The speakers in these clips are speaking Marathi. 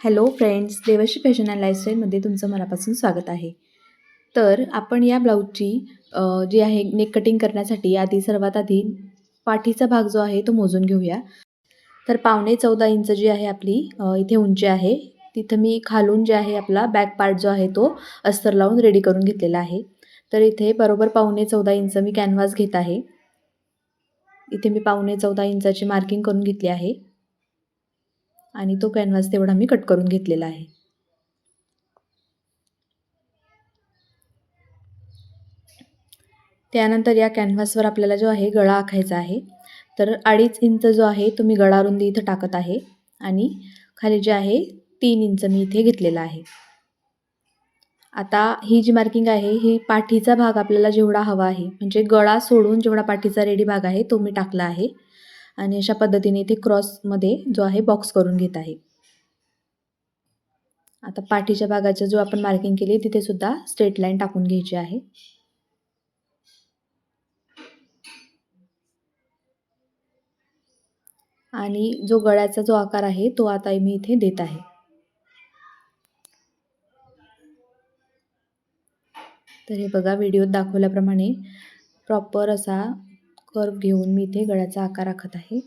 Hello friends Devshree fashion and लाईफस्टाईलमध्ये तुमचं मनापासून स्वागत आहे. तर आपण या ब्लाऊजची जी आहे नेक कटिंग करण्यासाठी आधी सर्वात आधी पाठीचा भाग जो आहे तो मोजून घेऊया. तर पावणे चौदा इंच जी आहे आपली इथे उंची आहे. तिथं मी खालून जे आहे आपला बॅक पार्ट जो आहे तो अस्तर लावून रेडी करून घेतलेला आहे. तर इथे बरोबर पावणे चौदा इंच मी कॅनव्हास घेत आहे. इथे मी पावणे चौदा इंचाची मार्किंग करून घेतली आहे. आणि तो कॅनव्हास तेवढा मी कट करून घेतलेला आहे. त्यानंतर या कॅनव्हासवर आपल्याला जो आहे गळा आखायचा आहे. तर अडीच इंच जो आहे तो मी गळा रुंदी इथं टाकत आहे आणि खाली जे आहे तीन इंच मी इथे घेतलेला आहे. आता ही जी मार्किंग आहे ही पाठीचा भाग आपल्याला जेवढा हवा आहे म्हणजे गळा सोडून जेवढा पाठीचा रेडी भाग आहे तो मी टाकला आहे. आणि अशा पद्धतीने इथे क्रॉसमध्ये जो आहे बॉक्स करून घेत आहे. आता पाठीच्या भागाचा जो आपण मार्किंग केली तिथे सुद्धा स्ट्रेट लाईन टाकून घ्यायची आहे. आणि जो गळ्याचा जो आकार आहे तो आता मी इथे देत आहे. तर हे बघा व्हिडिओत दाखवल्याप्रमाणे प्रॉपर असा कर्व घेऊन मी इथे गळ्याचा आकार आखत आहे.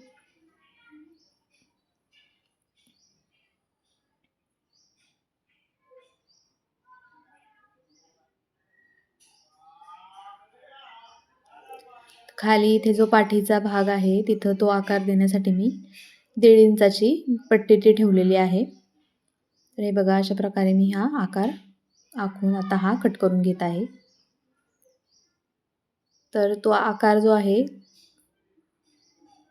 खाली इथे जो पाठीचा भाग आहे तिथं तो आकार देण्यासाठी मी दीड इंचाची पट्टी ती ठेवलेली आहे. तर हे बघा अशा प्रकारे मी हा आकार आखून आता हा कट करून घेत आहे. तर तो आकार जो आहे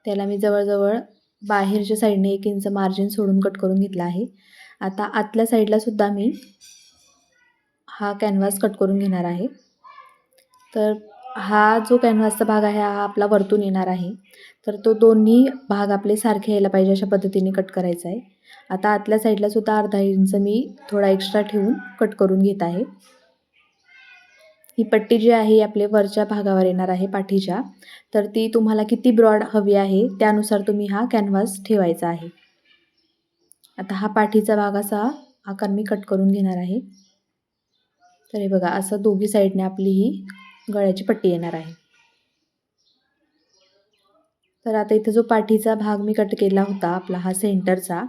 त्याला मी जवळजवळ बाहेरच्या साईडने एक इंच मार्जिन सोडून कट करून घेतला आहे. आता आतल्या साईडला सुद्धा मी हा कॅनव्हास कट करून घेणार आहे. तर हा जो कॅनव्हासचा भाग आहे हा आपला वरतून येणार आहे. तर तो दोन्ही भाग आपले सारखे यायला पाहिजे अशा पद्धतीने कट करायचा आहे. आता आतल्या साईडला सुद्धा अर्धा इंच मी थोडा एक्स्ट्रा ठेवून कट करून घेत आहे. ही पट्टी जी आहे आपले वरच्या भागावर येणार आहे पाठीच्या. तर ती तुम्हाला किती ब्रॉड हवी आहे त्यानुसार तुम्ही हा कॅनव्हास ठेवायचा आहे. आता हा पाठीचा भाग असा आकार मी कट करून घेणार आहे. तर हे बघा असं दोघी साईडने आपली ही गळ्याची पट्टी येणार आहे. तर आता इथे जो पाठीचा भाग मी कट केला होता आपला हा सेंटरचा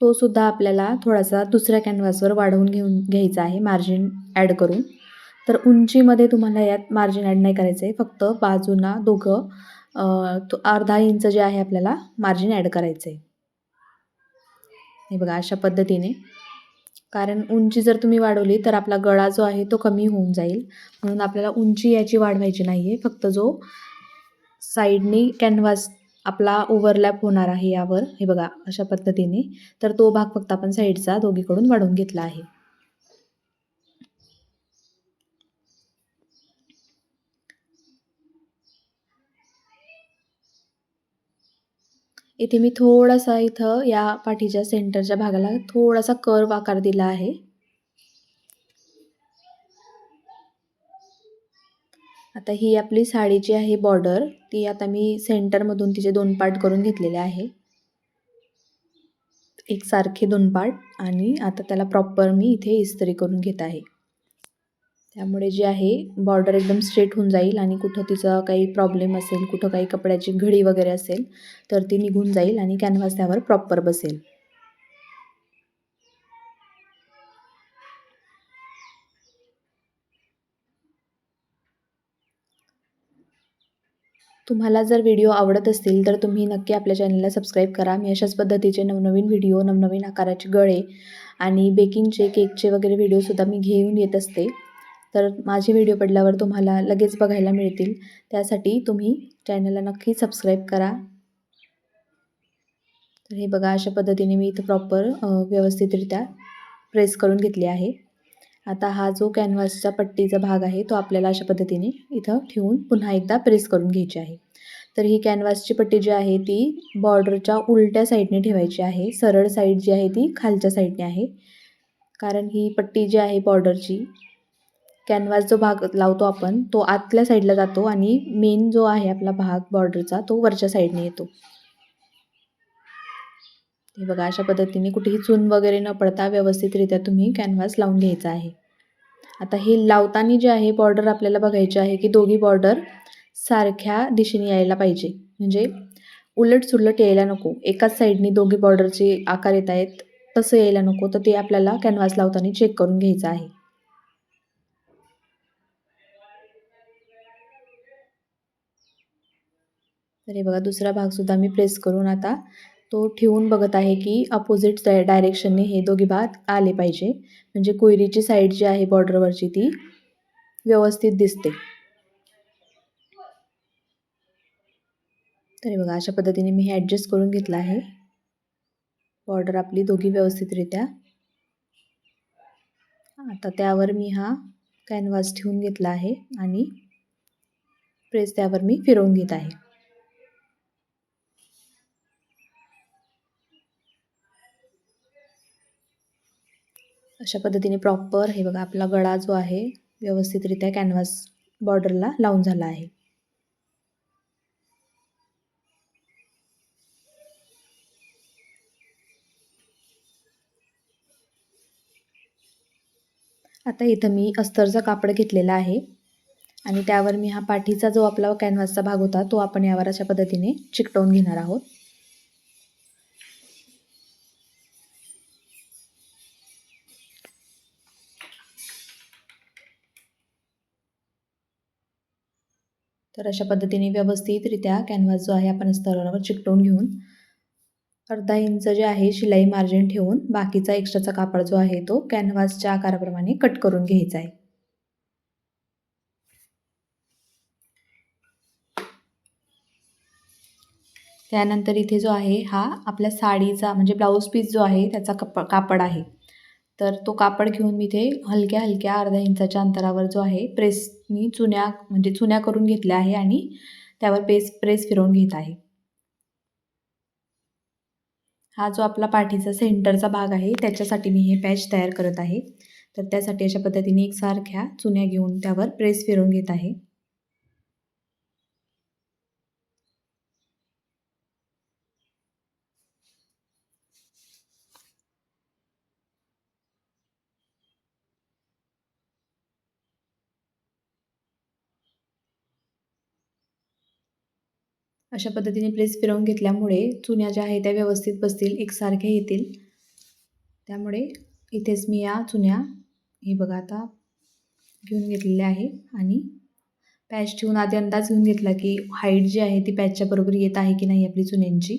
तो सुद्धा आपल्याला थोडासा दुसऱ्या कॅनव्हासवर वाढवून घेऊन घ्यायचा आहे मार्जिन ॲड करून. तर उंचीमध्ये तुम्हाला यात मार्जिन ॲड नाही करायचं आहे फक्त बाजूंना दोघं अर्धा इंच जे आहे आपल्याला मार्जिन ॲड करायचं आहे हे बघा अशा पद्धतीने. कारण उंची जर तुम्ही वाढवली तर आपला गळा जो आहे तो कमी होऊन जाईल. म्हणून आपल्याला उंची याची वाढवायची नाही आहे फक्त जो साईडनी कॅनव्हास आपला ओव्हरलॅप होणार आहे यावर. हे बघा अशा पद्धतीने. तर तो भाग फक्त आपण साईडचा दोघीकडून वाढवून घेतला आहे. इथे मी थोडासा इथं या पाठीच्या सेंटरच्या भागाला थोडासा कर्व आकार दिला आहे. आता ही आपली साडीची आहे बॉर्डर ती आता मी सेंटरमधून तिचे दोन पार्ट करून घेतलेले आहे. एक सारखे दोन पार्ट आणि आता त्याला प्रॉपर मी इथे इस्त्री करून घेत आहे. त्यामुळे जे आहे बॉर्डर एकदम स्ट्रेट होऊन जाईल आणि कुठं तिचा काही प्रॉब्लेम असेल कुठं काही कपड्याची घडी वगैरे असेल तर ती निघून जाईल आणि कॅनव्हास त्यावर प्रॉपर बसेल. तुम्हाला जर व्हिडिओ आवडत असतील तर तुम्ही नक्की आपल्या चॅनलला सबस्क्राईब करा. मी अशाच पद्धतीचे नवनवीन व्हिडिओ नवनवीन आकाराचे गळे आणि बेकिंगचे केकचे वगैरे व्हिडिओसुद्धा मी घेऊन येत असते. तर माझे व्हिडिओ पडल्यावर तुम्हाला लगेच बघायला मिळतील. त्यासाठी तुम्ही चॅनलला नक्की सबस्क्राईब करा. तर हे बघा अशा पद्धतीने मी इथं प्रॉपर व्यवस्थितरित्या प्रेस करून घेतली आहे. आता हा जो कॅनव्हासचा पट्टीचा भाग आहे तो आपल्याला अशा पद्धतीने इथं ठेवून पुन्हा एकदा प्रेस करून घ्यायची आहे. तर ही कॅनव्हासची पट्टी जी आहे ती बॉर्डरच्या उलट्या साईडने ठेवायची आहे. सरळ साईड जी आहे ती खालच्या साईडने आहे. कारण ही पट्टी जी आहे बॉर्डरची कॅनव्हास जो भाग लावतो आपण तो आतल्या साईडला जातो आणि मेन जो आहे आपला भाग बॉर्डरचा तो वरच्या साईडने येतो. हे बघा अशा पद्धतीने कुठेही चून वगैरे न पडता व्यवस्थितरित्या तुम्ही कॅनव्हास लावून घ्यायचा आहे. आता हे लावताना जे आहे बॉर्डर आपल्याला बघायची आहे की दोघी बॉर्डर सारख्या दिशेने यायला पाहिजे. म्हणजे उलट सुलट यायला नको. एकाच साईडनी दोघी बॉर्डरचे आकार येत आहेत तसं यायला नको. तर ते आपल्याला कॅनव्हास लावताना चेक करून घ्यायचं आहे. तर हे बघा दुसरा भागसुद्धा मी प्रेस करून आता तो ठेवून बघत आहे की अपोजिट डायरेक्शनने हे दोघी भाग आले पाहिजे. म्हणजे कोयरीची साईड जी आहे बॉर्डरवरची ती व्यवस्थित दिसते. तर हे बघा अशा पद्धतीने मी हे ॲडजस्ट करून घेतलं आहे. बॉर्डर आपली दोघी व्यवस्थितरित्या. आता त्यावर मी हा कॅनव्हास ठेवून घेतला आहे आणि प्रेस त्यावर मी फिरवून घेत आहे. अशा पद्धतीने प्रॉपर हे बघा आपला गळा जो आहे व्यवस्थितरित्या कॅनव्हास बॉर्डरला लावून झाला आहे. आता इथं मी अस्तरचा कापड घेतलेला आहे आणि त्यावर मी हा पाठीचा जो आपला कॅनव्हासचा भाग होता तो आपण यावर अशा पद्धतीने चिकटवून घेणार आहोत. तर अशा पद्धतीने व्यवस्थितरित्या कॅनव्हास जो आहे आपण स्तरावर चिकटवून घेऊन अर्धा इंच जे आहे शिलाई मार्जिन ठेवून बाकीचा एक्स्ट्राचा कापड जो आहे तो कॅनव्हासच्या आकाराप्रमाणे कट करून घ्यायचा आहे. त्यानंतर इथे जो आहे हा आपल्या साडीचा म्हणजे ब्लाऊज पीस जो आहे त्याचा कप कापड आहे. तर तो कापड घेऊन मी इथे हलक्या हलक्या अर्धा इंचाच्या अंतरावर जो आहे प्रेस मी चुन्या म्हणजे चुन्या करून घेतल्या आहे आणि त्यावर पेस प्रेस फिरवून घेत आहे. हा जो आपला पाठीचा सेंटरचा भाग आहे त्याच्यासाठी मी हे पॅच तयार करत आहे. तर त्यासाठी अशा पद्धतीने एकसारख्या चुन्या घेऊन त्यावर प्रेस फिरवून घेत आहे. अशा पद्धतीने प्रेस फिरवून घेतल्यामुळे चुन्या ज्या आहेत त्या व्यवस्थित बसतील एकसारख्या येतील. त्यामुळे इथेच मी या चुन्या हे बघा आता घेऊन घेतलेल्या आहे आणि पॅच ठेवून आधी अंदाज घेऊन घेतला की हाईट जी आहे ती पॅचच्या बरोबर येत आहे की नाही आपली चुन्यांची.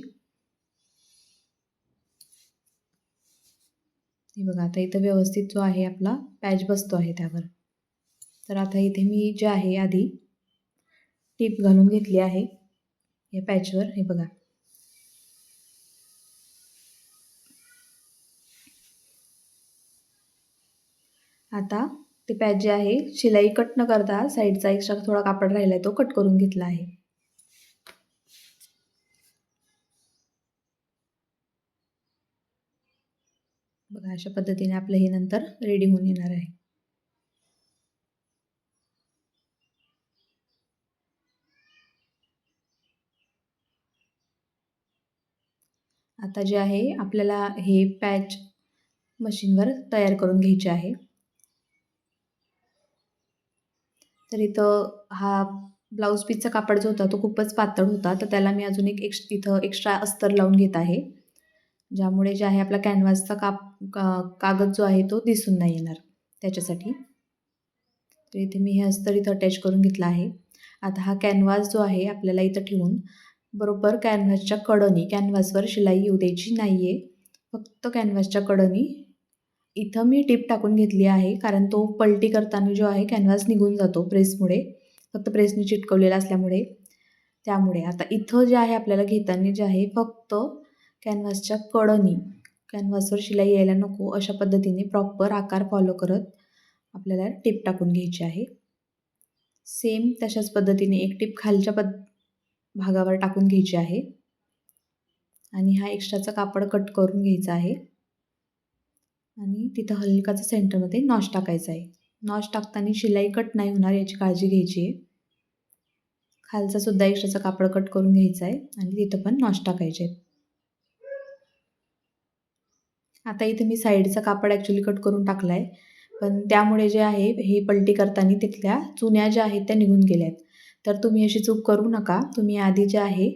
हे बघा आता इथं व्यवस्थित जो आहे आपला पॅच बसतो आहे त्यावर. तर आता इथे मी जे आहे आधी टीप घालून घेतली आहे. या पॅचवर हे बघा. आता ते पॅच जे आहे शिलाई कट न करता साईडचा एक्स्ट्रा थोडा कापड राहिला आहे तो कट करून घेतला आहे. बघा अशा पद्धतीने आपलं हे नंतर रेडी होऊन येणार आहे. आता जे आहे आपल्याला हे पॅच मशीनवर तयार करून घ्यायचे आहे. तर इथं हा ब्लाऊज पीसचा कापड जो होता तो खूपच पातळ होता. तर त्याला मी अजून एक एक्स इथं एक्स्ट्रा अस्तर लावून घेत आहे. ज्यामुळे जे आहे आपला कॅनव्हासचा काप का कागद जो आहे तो दिसून नाही येणार त्याच्यासाठी. तर इथे मी हे अस्तर इथं अटॅच करून घेतला आहे. आता हा कॅनव्हास जो आहे आपल्याला इथं ठेवून बरोबर कॅनव्हासच्या कडनी कॅनव्हासवर शिलाई येऊ द्यायची नाही आहे फक्त कॅनव्हासच्या कडनी. इथं मी टीप टाकून घेतली आहे कारण तो पलटी करताना जो आहे कॅनव्हास निघून जातो प्रेसमुळे. फक्त प्रेसने चिटकवलेला असल्यामुळे. त्यामुळे आता इथं जे आहे आपल्याला घेताना जे आहे फक्त कॅनव्हासच्या कडनी. कॅनव्हासवर शिलाई यायला नको अशा पद्धतीने प्रॉपर आकार फॉलो करत आपल्याला टीप टाकून घ्यायची आहे. सेम तशाच पद्धतीने एक टीप खालच्या पद भागावर टाकून घ्यायची आहे. आणि हा एक्स्ट्राचा कापड कट करून घ्यायचा आहे. आणि तिथं हलकाचं सेंटरमध्ये नॉश टाकायचा आहे. नॉश टाकताना शिलाई कट नाही होणार याची काळजी घ्यायची आहे. खालचा सुद्धा एक्स्ट्राचा कापड कट करून घ्यायचा आहे. आणि तिथं पण नॉश टाकायचे आहेत. आता इथे मी साईडचा कापड ॲक्च्युली कट करून टाकला आहे. पण त्यामुळे जे आहे हे पलटी करताना तिथल्या चुन्या ज्या आहेत त्या निघून गेल्या आहेत. तर तुम्ही अशी चूक करू नका. तुम्ही आधी जे आहे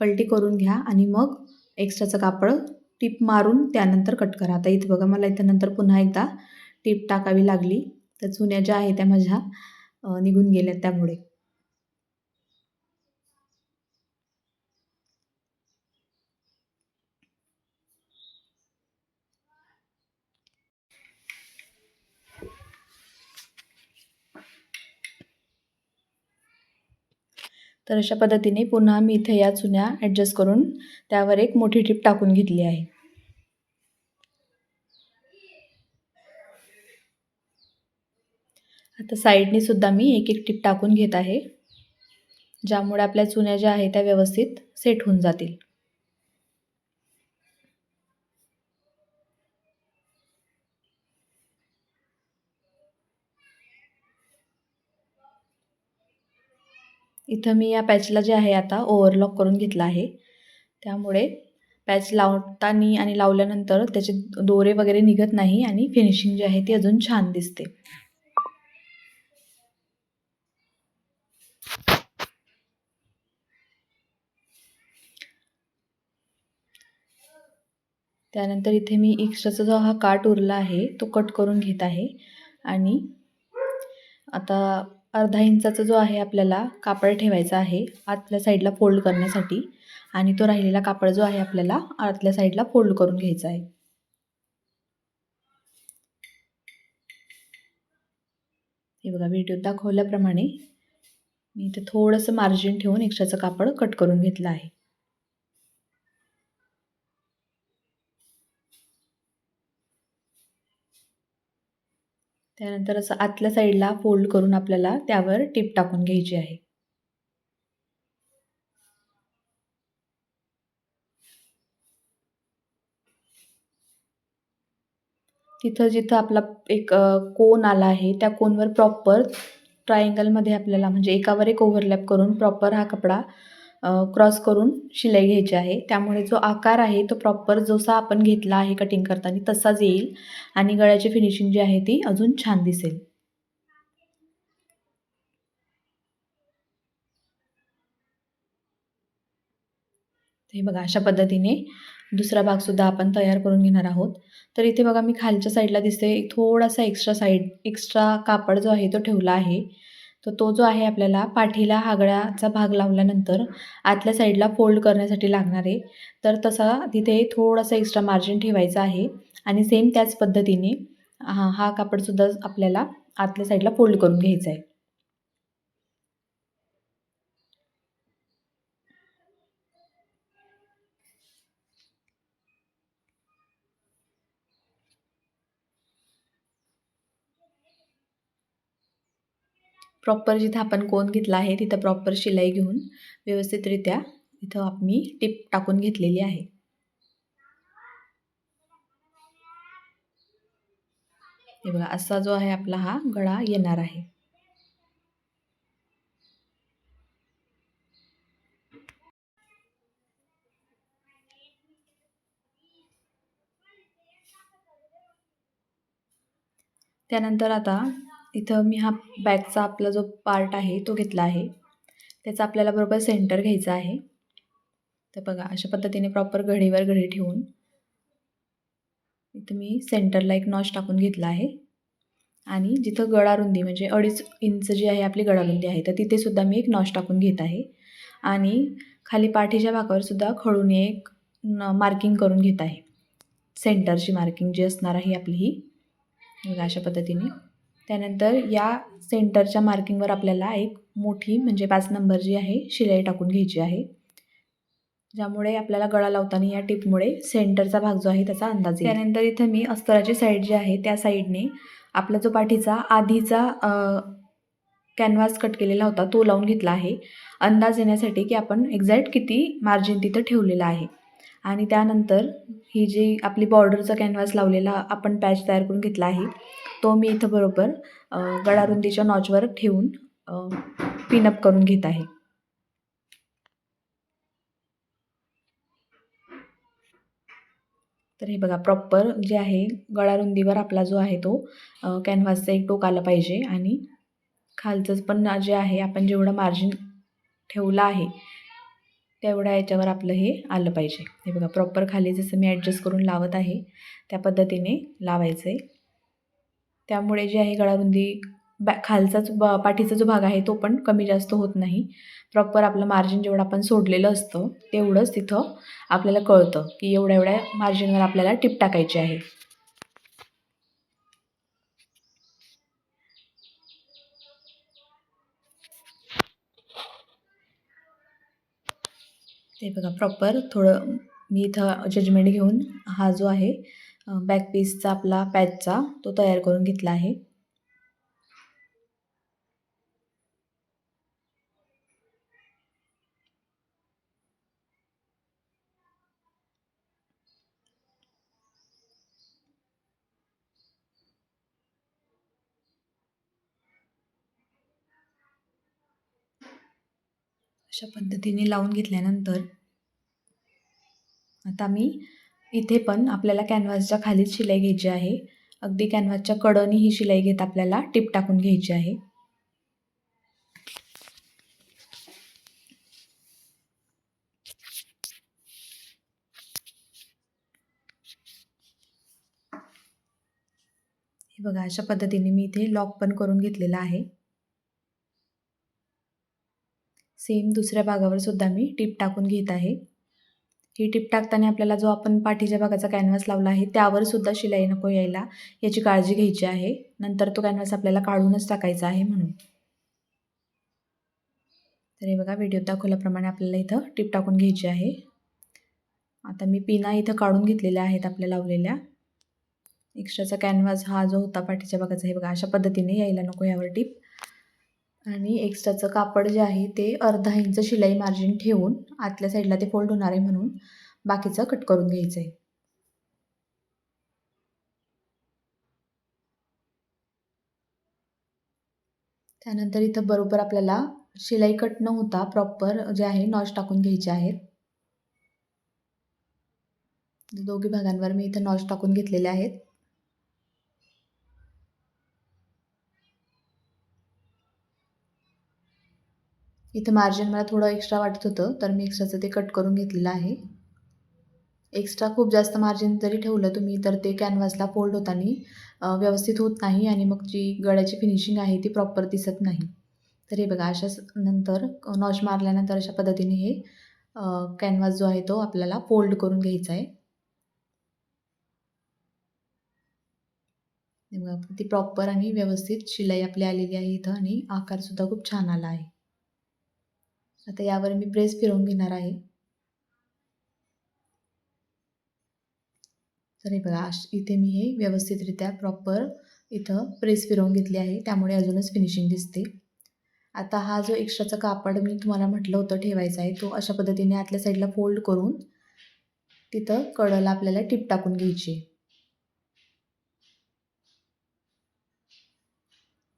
पलटी करून घ्या आणि मग एक्स्ट्राचं कापड टीप मारून त्यानंतर कट करा. आता इथं बघा मला इथं नंतर पुन्हा एकदा टीप टाकावी लागली. तर चुन्या ज्या आहेत त्या माझ्या निघून गेल्या त्यामुळे. तर अशा पद्धतीने पुन्हा मी इथे या चुन्या ॲडजस्ट करून त्यावर एक मोठी टीप टाकून घेतली आहे. आता साईडने सुद्धा मी एक एक टीप टाकून घेत आहे. ज्यामुळे आपल्या चुन्या ज्या आहेत त्या व्यवस्थित सेट होऊन जातील. इथं मी या पॅचला जे आहे आता ओव्हरलॉक करून घेतला आहे. त्यामुळे पॅच लावताना आणि लावल्यानंतर त्याचे दोरे वगैरे निघत नाही आणि फिनिशिंग जी आहे ती अजून छान दिसते. त्यानंतर इथे मी एक्स्ट्राचा जो हा काट उरला आहे तो कट करून घेत आहे. आणि आता अर्धा इंचाचा जो आहे आपल्याला कापड ठेवायचा आहे आतल्या साईडला फोल्ड करण्यासाठी आणि तो राहिलेला कापड जो आहे आपल्याला आतल्या साईडला फोल्ड करून घ्यायचा आहे. हे बघा व्हिडिओत दाखवल्याप्रमाणे मी इथे थोडंसं मार्जिन ठेवून एक्स्ट्राचं कापड कट करून घेतलं आहे. त्यानंतर असं आतल्या साईडला फोल्ड करून आपल्याला त्यावर टीप टाकून घ्यायची आहे. तिथं जिथं आपला एक कोन आला आहे त्या कोनवर प्रॉपर ट्रायंगलमध्ये आपल्याला म्हणजे एकावर एक ओव्हरलॅप करून प्रॉपर हा कपडा क्रॉस करून शिलाई घ्यायची आहे. त्यामुळे जो आकार आहे तो प्रॉपर जसा आपण घेतला आहे कटिंग करताना तसाच येईल आणि गळ्याची फिनिशिंग जी आहे ती अजून छान दिसेल. हे बघा अशा पद्धतीने दुसरा भागसुद्धा आपण तयार करून घेणार आहोत. तर इथे बघा मी खालच्या साईडला दिसते. थोडासा एक्स्ट्रा साईड एक्स्ट्रा कापड जो आहे तो ठेवला आहे. तर तो जो आहे आपल्याला पाठीला हागळ्याचा भाग लावल्यानंतर आतल्या साईडला फोल्ड करण्यासाठी लागणार आहे. तर तसा तिथे थोडासा एक्स्ट्रा मार्जिन ठेवायचा आहे आणि सेम त्याच पद्धतीने हा हा कापडसुद्धा आपल्याला आतल्या साईडला फोल्ड करून घ्यायचा आहे. प्रॉपर जिथं आपण कोण घेतला आहे तिथं प्रॉपर शिलाई घेऊन व्यवस्थितरित्या इथं आम्ही टिप टाकून घेतलेली आहे. हे बघा असा जो आहे आपला हा गळा येणार आहे. त्यानंतर आता तिथं मी हा बॅगचा आपला जो पार्ट आहे तो घेतला आहे. त्याचा आपल्याला बरोबर सेंटर घ्यायचा आहे. तर बघा अशा पद्धतीने प्रॉपर घडीवर घडी ठेवून इथं मी सेंटरला एक नॉच टाकून घेतला आहे. आणि जिथं गळारुंदी म्हणजे अडीच इंच जी आहे आपली गळारुंदी आहे तर तिथेसुद्धा मी एक नॉच टाकून घेत आहे. आणि खाली पाठीच्या भागावर सुद्धा खळून एक मार्किंग करून घेत आहे. सेंटरची मार्किंग जी असणार आहे आपली ही. बघा अशा पद्धतीने. त्यानंतर या सेंटरच्या मार्किंगवर आपल्याला एक मोठी म्हणजे पाच नंबर जी आहे शिलाई टाकून घ्यायची आहे. ज्यामुळे आपल्याला गळा लावताना या टिपमुळे सेंटरचा भाग जो आहे त्याचा अंदाज येईल. त्यानंतर इथं मी अस्तराची साईड जी आहे त्या साईडने आपला जो पाठीचा आधीचा कॅनव्हास कट केलेला होता तो लावून घेतला आहे. अंदाज येण्यासाठी की आपण एक्झॅक्ट किती मार्जिन तिथं ठेवलेलं आहे. आणि त्यानंतर ही जी आपली बॉर्डरचा कॅनव्हास लावलेला आपण पॅच तयार करून घेतला आहे तो मी इथं बरोबर गळारुंदीच्या नॉचवर ठेवून पिनअप करून घेत आहे. तर हे बघा प्रॉपर जे आहे गळारुंदीवर आपला जो आहे तो कॅनव्हासचा एक टोक आलं पाहिजे आणि खालचंच पण जे आहे आपण जेवढं मार्जिन ठेवलं आहे तेवढ्या याच्यावर आपलं हे आलं पाहिजे. हे बघा प्रॉपर खाली जसं मी ॲडजस्ट करून लावत आहे त्या पद्धतीने लावायचं आहे त्यामुळे जी आहे गळारुंदी बॅ खालचाच बा पाठीचा जो भाग आहे तो पण कमी जास्त होत नाही. प्रॉपर आपलं मार्जिन जेवढं आपण सोडलेलं असतं तेवढंच तिथं आपल्याला कळतं की एवढ्या एवढ्या मार्जिनवर आपल्याला टिप टाकायची आहे. ते बघा प्रॉपर थोडं मी इथं जजमेंट घेऊन हा जो आहे बॅक पीसचा आपला पॅचचा तो तयार करून घेतला आहे. अशा पद्धतीने लावून घेतल्यानंतर आता मी इथे पण आपल्याला कॅनव्हासच्या खालीच शिलाई घ्यायची आहे. अगदी कॅनव्हासच्या कडनी ही शिलाई घेत आपल्याला टिप टाकून घ्यायची आहे. हे बघा अशा पद्धतीने मी इथे लॉक पण करून घेतलेला आहे. सेम दुसऱ्या भागावर सुद्धा मी टिप टाकून घेत आहे. ही टिप टाकताना आपल्याला जो आपण पाठीच्या भागाचा कॅनव्हास लावला आहे त्यावर सुद्धा शिलाई नको यायला. याची काळजी घ्यायची आहे. नंतर तो कॅनव्हास आपल्याला काढूनच टाकायचा आहे म्हणून. तर हे बघा व्हिडिओ दाखवल्याप्रमाणे आपल्याला इथं टिप टाकून घ्यायची आहे. आता मी पिना इथं काढून घेतलेल्या आहेत आपल्या लावलेल्या. एक्स्ट्राचा कॅनव्हास हा जो होता पाठीच्या भागाचा हे बघा अशा पद्धतीने यायला नको यावर टिप. आणि एक्स्ट्राचं कापड जे आहे ते अर्धा इंच शिलाई मार्जिन ठेवून आतल्या साईडला ते फोल्ड होणार आहे म्हणून बाकीचं कट करून घ्यायचं आहे त्यानंतर इथं बरोबर आपल्याला शिलाई कट न होता प्रॉपर जे आहे नॉच टाकून घ्यायचे आहेत. दोघी भागांवर मी इथं नॉच टाकून घेतलेले आहेत. इथं मार्जिन मला थोडं एक्स्ट्रा वाटत होतं तर मी एक्स्ट्राचं ते कट करून घेतलेलं आहे. एक्स्ट्रा खूप जास्त मार्जिन जरी ठेवलं तुम्ही तर ते कॅनव्हासला फोल्ड होताना व्यवस्थित होत नाही आणि मग जी गळ्याची फिनिशिंग आहे ती प्रॉपर दिसत नाही. तर हे बघा अशाच नंतर नॉच मारल्यानंतर अशा पद्धतीने हे कॅनव्हास जो आहे तो आपल्याला फोल्ड करून घ्यायचा आहे. बघा ती प्रॉपर आणि व्यवस्थित शिलाई आपली आलेली आहे इथं आणि आकारसुद्धा खूप छान आला आहे. आता यावर मी प्रेस फिरवून घेणार आहे. तर हे बघा इथे मी हे व्यवस्थितरित्या प्रॉपर इथं प्रेस फिरवून घेतली आहे. त्यामुळे अजूनच फिनिशिंग दिसते. आता हा जो एक्स्ट्राचा कापड मी तुम्हाला म्हटलं होतं ठेवायचा आहे तो अशा पद्धतीने आतल्या साईडला फोल्ड करून तिथं कडला आपल्याला टिप टाकून घ्यायची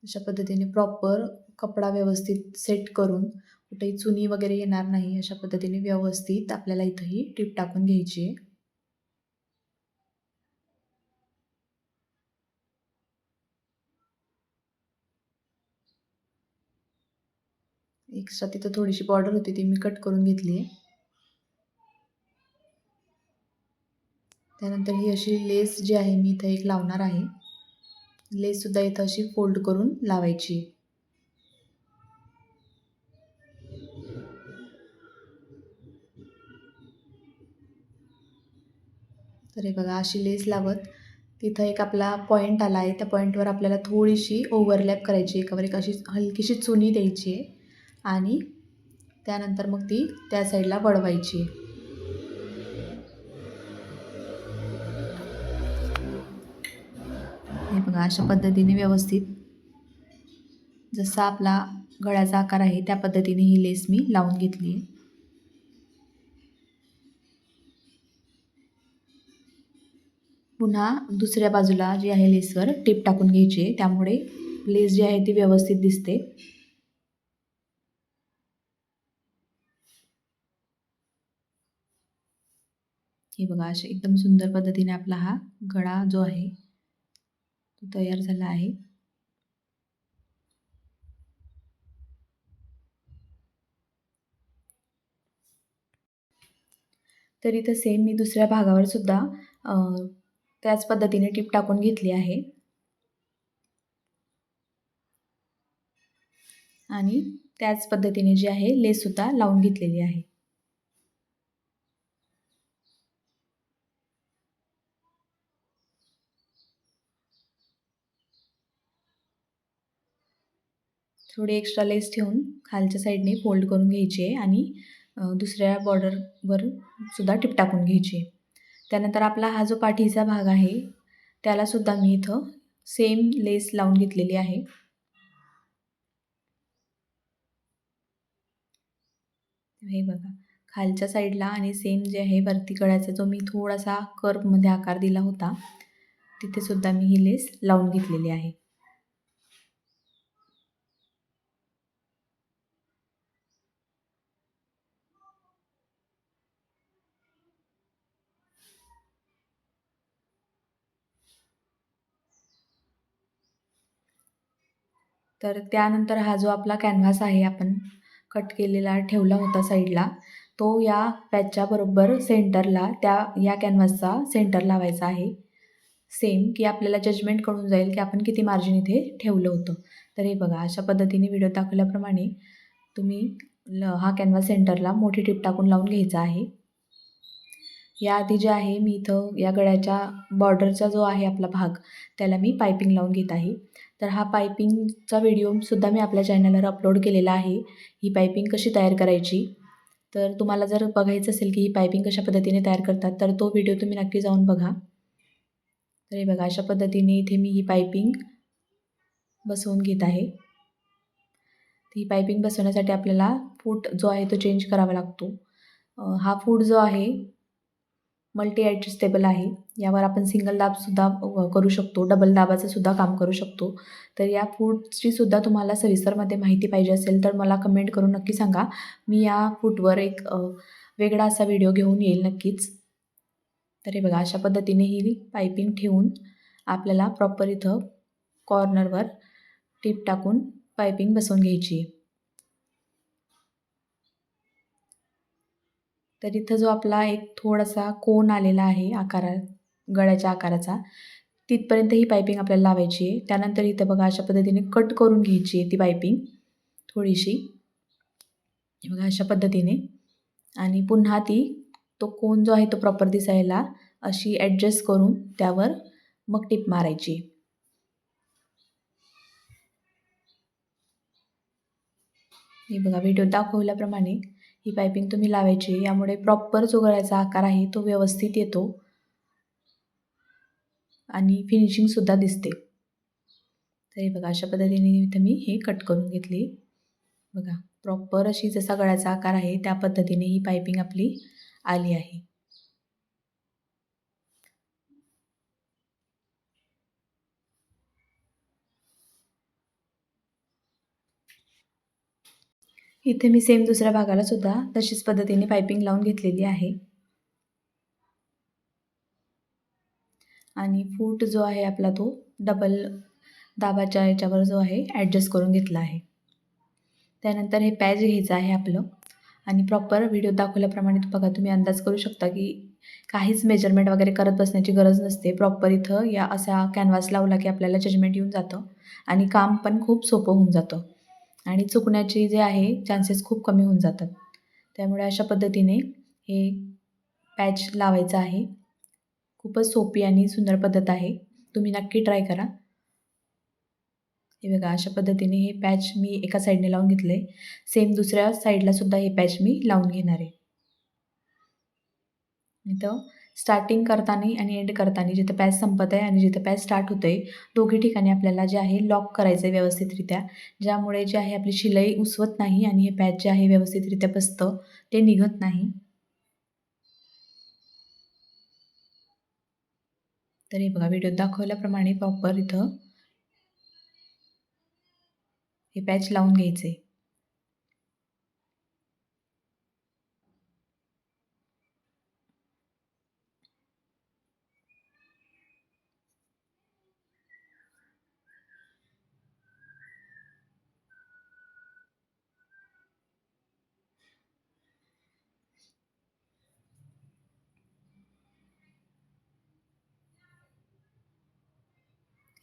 अशा पद्धतीने प्रॉपर कपडा व्यवस्थित सेट करून कुठेही चुनी वगैरे येणार नाही अशा पद्धतीने व्यवस्थित आपल्याला इथंही टीप टाकून घ्यायची आहे. एक्स्ट्रा तिथं थोडीशी बॉर्डर होती ती मी कट करून घेतली आहे. त्यानंतर ही अशी लेस जी आहे मी इथं एक लावणार आहे. लेससुद्धा इथं अशी फोल्ड करून लावायची आहे तर हे बघा अशी लेस लावत. तिथं एक आपला पॉईंट आला आहे. त्या पॉईंटवर आपल्याला थोडीशी ओव्हरलॅप करायची एकावर एक अशी हलकीशी चुनी द्यायची आहे. आणि त्यानंतर मग ती त्या साईडला वळवायची आहे. हे बघा अशा पद्धतीने व्यवस्थित. जसा आपला गळ्याचा आकार आहे त्या पद्धतीने ही लेस मी लावून घेतली आहे. पुन्हा दुसऱ्या बाजूला जी आहे लेसवर टीप टाकून घ्यायची. आहे त्यामुळे लेस जी आहे ती व्यवस्थित दिसते. हे बघा असे एकदम सुंदर पद्धतीने आपला हा गळा जो आहे तो तयार झाला आहे. तर इथं सेम मी दुसऱ्या भागावर सुद्धा त्याच पद्धतीने टीप टाकून घेतली आहे. आणि त्याच पद्धतीने जी आहे लेससुद्धा लावून घेतलेली आहे. थोडी एक्स्ट्रा लेस ठेवून खालच्या साईडने फोल्ड करून घ्यायची आहे आणि दुसऱ्या बॉर्डरवर सुद्धा टिप टाकून घ्यायची आहे. त्यानंतर आपला हा जो पाठीचा भाग आहे त्यालासुद्धा मी इथं सेम लेस लावून घेतलेली आहे. हे बघा खालच्या साईडला आणि सेम जे आहे वरती गळ्याचा जो मी थोडासा कर्वमध्ये आकार दिला होता तिथेसुद्धा मी ही लेस लावून घेतलेली आहे. तर त्यानंतर हा जो आपला कॅनव्हास आहे आपण कट केलेला ठेवला होता साईडला तो या पॅचच्या बरोबर सेंटरला त्या या कॅनव्हासचा सेंटर लावायचा आहे. सेम की आपल्याला जजमेंट कळून जाईल की आपण किती मार्जिन इथे ठेवलं होतं. तर हे बघा अशा पद्धतीने व्हिडिओ दाखवल्याप्रमाणे तुम्ही ल हा कॅनव्हास सेंटरला मोठी टिप टाकून लावून घ्यायचा आहे. याआधी जे आहे मी इथं या गळ्याच्या बॉर्डरचा जो आहे आपला भाग त्याला मी पायपिंग लावून घेत आहे. तर हा पायपिंगचा व्हिडिओसुद्धा मी आपल्या चॅनलवर अपलोड केलेला आहे. ही पायपिंग कशी तयार करायची? तर तुम्हाला जर बघायचं असेल की ही पायपिंग कशा पद्धतीने तयार करतात तर तो व्हिडिओ तुम्ही नक्की जाऊन बघा. तर हे बघा अशा पद्धतीने इथे मी ही पायपिंग बसवून घेत आहे. ही पायपिंग बसवण्यासाठी आपल्याला फूट जो आहे तो चेंज करावा लागतो. हा फूट जो आहे मल्टी ॲडजस्टेबल आहे. यावर आपण सिंगल दाबसुद्धा करू शकतो. डबल दाबाचं सुद्धा काम करू शकतो. तर या फूटची सुद्धा तुम्हाला सविस्तरमध्ये माहिती पाहिजे असेल तर मला कमेंट करून नक्की सांगा. मी या फूटवर एक वेगळा असा व्हिडिओ घेऊन येईल नक्कीच. तर हे बघा अशा पद्धतीने ही पायपिंग ठेवून आपल्याला प्रॉपर इथं कॉर्नरवर टीप टाकून पायपिंग बसवून घ्यायची तर इथं जो आपला एक थोडासा कोन आलेला आहे आकारात गळ्याच्या आकाराचा. तिथपर्यंत ही पायपिंग आपल्याला लावायची आहे. त्यानंतर इथं बघा अशा पद्धतीने कट करून घ्यायची आहे ती पायपिंग थोडीशी. बघा अशा पद्धतीने. आणि पुन्हा ती तो कोन जो आहे तो प्रॉपर दिसायला अशी ॲडजस्ट करून त्यावर मग टिप मारायची हे बघा व्हिडिओ दाखवल्याप्रमाणे ही पायपिंग तुम्ही लावायची यामुळे प्रॉपर जो गळ्याचा आकार आहे तो व्यवस्थित येतो. आणि फिनिशिंगसुद्धा दिसते. तर हे बघा अशा पद्धतीने इथं मी हे कट करून घेतली. बघा प्रॉपर अशी जसा गळ्याचा आकार आहे त्या पद्धतीने ही पायपिंग आपली आली आहे. इथे मी सेम दुसऱ्या भागाला सुद्धा तशीच पद्धतीने पायपिंग लावून घेतलेली आहे आणि फूट जो आहे आपला तो डबल दाबाच्या याच्यावर जो आहे ॲडजस्ट करून घेतला आहे. त्यानंतर हे पॅज घ्यायचं आहे आपलं. आणि प्रॉपर व्हिडिओ दाखवल्याप्रमाणे बघा तुम्ही अंदाज करू शकता की काहीच मेजरमेंट वगैरे करत बसण्याची गरज नसते. प्रॉपर इथं या असा कॅनव्हास लावला की आपल्याला जजमेंट येऊन जातं. आणि काम पण खूप सोपं होऊन जातं. आणि चुकण्याचे जे आहे चान्सेस खूप कमी होऊन जातात. त्यामुळे अशा पद्धतीने हे पॅच लावायचं आहे. खूपच सोपी आणि सुंदर पद्धत आहे. तुम्ही नक्की ट्राय करा. हे बघा अशा पद्धतीने हे पॅच मी एका साईडने लावून घेतलं आहे सेम दुसऱ्या साईडलासुद्धा हे पॅच मी लावून घेणार आहे. इथं स्टार्टिंग करताना आणि एंड करताना जिथं पॅच संपत आहे आणि जिथं पॅच स्टार्ट होतं आहे दोघी ठिकाणी आपल्याला जे आहे लॉक करायचं आहे व्यवस्थितरित्या. ज्यामुळे जे आहे आपली शिलाई उसवत नाही आणि हे पॅच जे आहे व्यवस्थितरित्या बसतं ते निघत नाही. तर हे बघा व्हिडिओ दाखवल्याप्रमाणे प्रॉपर इथं हे पॅच लावून घ्यायचे.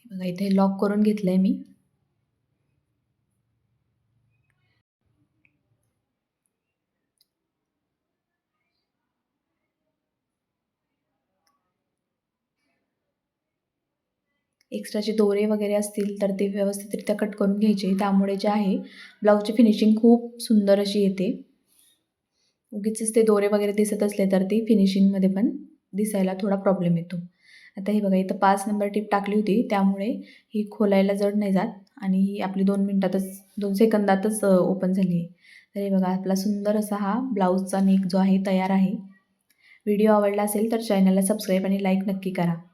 बघा इथे लॉक करून घेतलं आहे मी एक्स्ट्राचे दोरे वगैरे असतील तर ते व्यवस्थितरित्या कट करून घ्यायचे. त्यामुळे जे आहे ब्लाऊजची फिनिशिंग खूप सुंदर अशी येते. उगीचच ते दोरे वगैरे दिसत असले तर ती फिनिशिंगमध्ये पण दिसायला थोडा प्रॉब्लेम येतो. आता हे बघा इथं पाच नंबर टीप टाकली होती. त्यामुळे ही खोलायला जड नाही जात आणि ही आपली दोन मिनटातच दोन सेकंदातच ओपन झाली आहे. तर हे बघा आपला सुंदर असा हा ब्लाऊजचा नेक जो आहे तयार आहे. व्हिडिओ आवडला असेल तर चॅनलला सबस्क्राईब आणि लाईक नक्की करा.